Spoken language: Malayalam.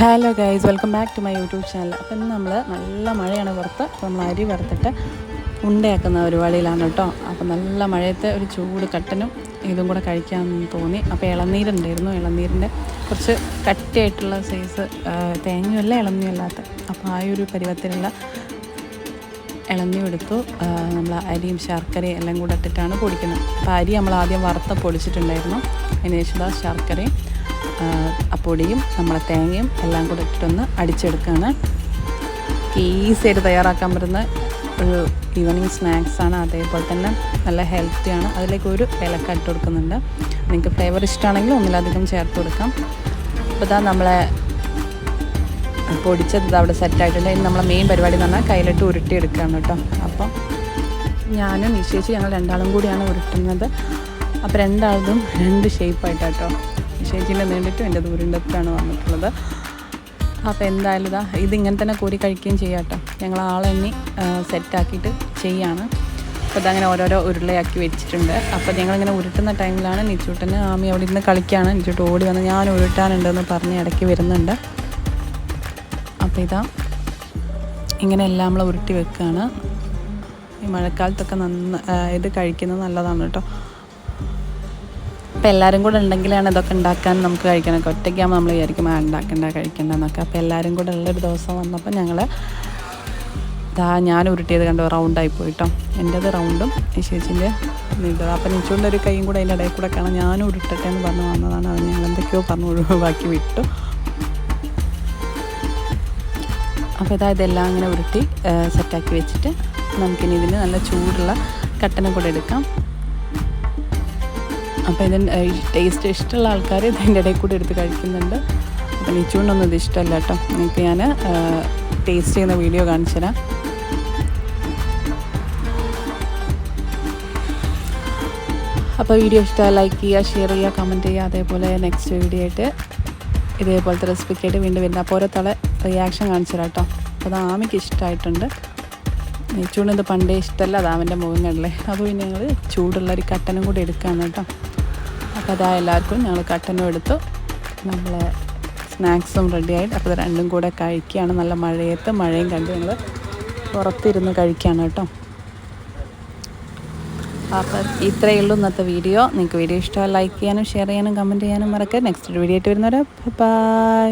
Hello guys welcome back to my YouTube channel അപ്പം ഇന്ന് നമ്മൾ നല്ല മഴയാണ് പുറത്ത്. അപ്പോൾ നമ്മൾ അരി വറുത്തിട്ട് ഉണ്ടയാക്കുന്ന പരിപാടിയിലാണ് കേട്ടോ. അപ്പം നല്ല മഴയത്തെ ഒരു ചൂട് കട്ടനും ഇതും കൂടെ കഴിക്കാൻ തോന്നി. അപ്പോൾ ഇളനീരുണ്ടായിരുന്നു. ഇളനീരിന്റെ കുറച്ച് കട്ടിയായിട്ടുള്ള സൈസ് തേങ്ങയല്ല ഇളനീയല്ലാത്ത അപ്പോൾ ആ ഒരു പരുവത്തിലുള്ള ഇളനീ എടുത്തു നമ്മൾ അരിയും ശർക്കരയും എല്ലാം കൂടെ ഇട്ടിട്ടാണ് പൊടിക്കുന്നത്. അപ്പോൾ അരി നമ്മൾ ആദ്യം വറുത്ത പൊടിച്ചിട്ടുണ്ടായിരുന്നു. അതിന് ശേഷം ശർക്കരയും പൊടിയും നമ്മളെ തേങ്ങയും എല്ലാം കൂടെ ഇട്ടിട്ടൊന്ന് അടിച്ചെടുക്കുകയാണ് ഈസി ആയിട്ട് തയ്യാറാക്കാൻ പറ്റുന്ന ഒരു ഈവനിങ് സ്നാക്സാണ് അതേപോലെ തന്നെ നല്ല ഹെൽത്തിയാണ് അതിലേക്ക് ഒരു ഇലക്ക ഇട്ട് കൊടുക്കുന്നുണ്ട്. നിങ്ങൾക്ക് ഫ്ലേവർ ഇഷ്ടമാണെങ്കിൽ ഒന്നിലധികം ചേർത്ത് കൊടുക്കാം. അപ്പോൾ ഇതാ നമ്മളെ പൊടിച്ചത് അവിടെ സെറ്റായിട്ടുണ്ട് ഇനി നമ്മളെ മെയിൻ പരിപാടി എന്ന് പറഞ്ഞാൽ കയ്യിലിട്ട് ഉരുട്ടിയെടുക്കുകയാണ് കേട്ടോ. അപ്പം ഞാനും നിശ്ചയിച്ച് ഞങ്ങൾ രണ്ടാളും കൂടിയാണ് ഉരുട്ടുന്നത്. അപ്പോൾ രണ്ടാളും രണ്ട് ഷേപ്പായിട്ടാട്ടോ നിശ്ചയിച്ചിന്റെ നീണ്ടിട്ടും എന്റെ ദൂരണ്ടത്തിലാണ് വന്നിട്ടുള്ളത്. അപ്പോൾ എന്തായാലും ഇതാ ഇതിങ്ങനെ തന്നെ കോരി കഴിക്കുകയും ചെയ്യാം കേട്ടോ. ഞങ്ങൾ ആളെണ്ണി സെറ്റാക്കിയിട്ട് ചെയ്യാണ്. അപ്പോൾ ഇതങ്ങനെ ഓരോരോ ഉരുളയാക്കി വെച്ചിട്ടുണ്ട്. അപ്പോൾ ഞങ്ങളിങ്ങനെ ഉരുട്ടുന്ന ടൈമിലാണ് നിച്ചൂട്ടന് ആമി അവിടെ ഇരുന്ന് കളിക്കുകയാണ്. നിച്ചൂട്ട് ഓടി വന്ന് ഞാൻ ഉരുട്ടാനുണ്ടെന്ന് പറഞ്ഞ് ഇടയ്ക്ക് വരുന്നുണ്ട്. അപ്പോൾ ഇതാ ഇങ്ങനെ എല്ലാം നമ്മൾ ഉരുട്ടി വെക്കുകയാണ്. ഈ മഴക്കാലത്തൊക്കെ നന്ന ഇത് കഴിക്കുന്നത് നല്ലതാണ് കേട്ടോ. അപ്പോൾ എല്ലാവരും കൂടെ ഉണ്ടെങ്കിലാണ് ഇതൊക്കെ ഉണ്ടാക്കാൻ നമുക്ക് കഴിക്കാനൊക്കെ ഒറ്റയ്ക്കാകുമ്പോൾ നമ്മൾ വിചാരിക്കും ആ ഉണ്ടാക്കണ്ട കഴിക്കണ്ട എന്നൊക്കെ അപ്പോൾ എല്ലാവരും കൂടെ ഉള്ളൊരു ദിവസം വന്നപ്പോൾ ഞങ്ങൾ ദാ ഞാൻ ഉരുട്ടിയത് കണ്ടു റൗണ്ടായി പോയിട്ടോ. എന്റേത് റൗണ്ടും ഈ ചേച്ചിന്റെ നീണ്ടത് അപ്പം നിച്ചുകൊണ്ട് കൈയും കൂടെ അതിന്റെ ഇടയിൽ കൂടെ കാണാൻ ഞാനും ഉരുട്ടട്ടെ എന്ന് പറഞ്ഞ് വന്നതാണ്. അത് ഞങ്ങൾ എന്തൊക്കെയോ പറഞ്ഞു ഒഴിവാക്കി വിട്ടു. അപ്പോൾ ഇതാ ഇതെല്ലാം അങ്ങനെ ഉരുട്ടി സെറ്റാക്കി വെച്ചിട്ട് നമുക്കിനി ഇതിന് നല്ല ചൂടുള്ള കട്ടനും കൂടെ എടുക്കാം. അപ്പോൾ ഇതിന് ടേസ്റ്റ് ഇഷ്ടമുള്ള ആൾക്കാർ ഇതിന്റെ ഇടയിൽ കൂടി എടുത്ത് കഴിക്കുന്നുണ്ട്. അപ്പോൾ നിച്ചുകൊണ്ടൊന്നും ഇത് ഇഷ്ടമല്ല കേട്ടോ. നിങ്ങൾക്ക് ഞാൻ ടേസ്റ്റ് ചെയ്യുന്ന വീഡിയോ കാണിച്ചു തരാം. അപ്പോൾ വീഡിയോ ഇഷ്ടമായി ലൈക്ക് ചെയ്യുക ഷെയർ ചെയ്യുക കമന്റ് ചെയ്യുക. അതേപോലെ നെക്സ്റ്റ് വീഡിയോ ആയിട്ട് ഇതേപോലത്തെ റെസിപ്പിക്കായിട്ട് വീണ്ടും വരുന്ന അപ്പോൾ ഓരോ തള റിയാക്ഷൻ കാണിച്ചു തരാം കേട്ടോ. അപ്പോൾ അത് ആമിക്ക് ഇഷ്ടമായിട്ടുണ്ട്. ചൂടിന് ഇത് പണ്ടേ ഇഷ്ടമല്ല അത് അവന്റെ മുഖം കണ്ടല്ലേ? അപ്പോൾ പിന്നെ ഞങ്ങൾ ചൂടുള്ള ഒരു കട്ടനും കൂടി എടുക്കുകയാണ് കേട്ടോ. അപ്പോൾ അതാ എല്ലാവർക്കും ഞങ്ങൾ കട്ടനും എടുത്തു. നമ്മൾ സ്നാക്സും റെഡിയായിട്ട് അപ്പോൾ രണ്ടും കൂടെ കഴിക്കുകയാണ്. നല്ല മഴയത്ത് മഴയും കണ്ട് ഞങ്ങൾ പുറത്തിരുന്ന് കഴിക്കുകയാണ് കേട്ടോ. അപ്പം ഇത്രയേ ഉള്ളൂ ഇന്നത്തെ വീഡിയോ. നിങ്ങൾക്ക് വീഡിയോ ഇഷ്ടമായി ലൈക്ക് ചെയ്യാനും ഷെയർ ചെയ്യാനും കമന്റ് ചെയ്യാനും മറക്കുക നെക്സ്റ്റ് വീഡിയോ ആയിട്ട് വരുന്നവരെ ബൈ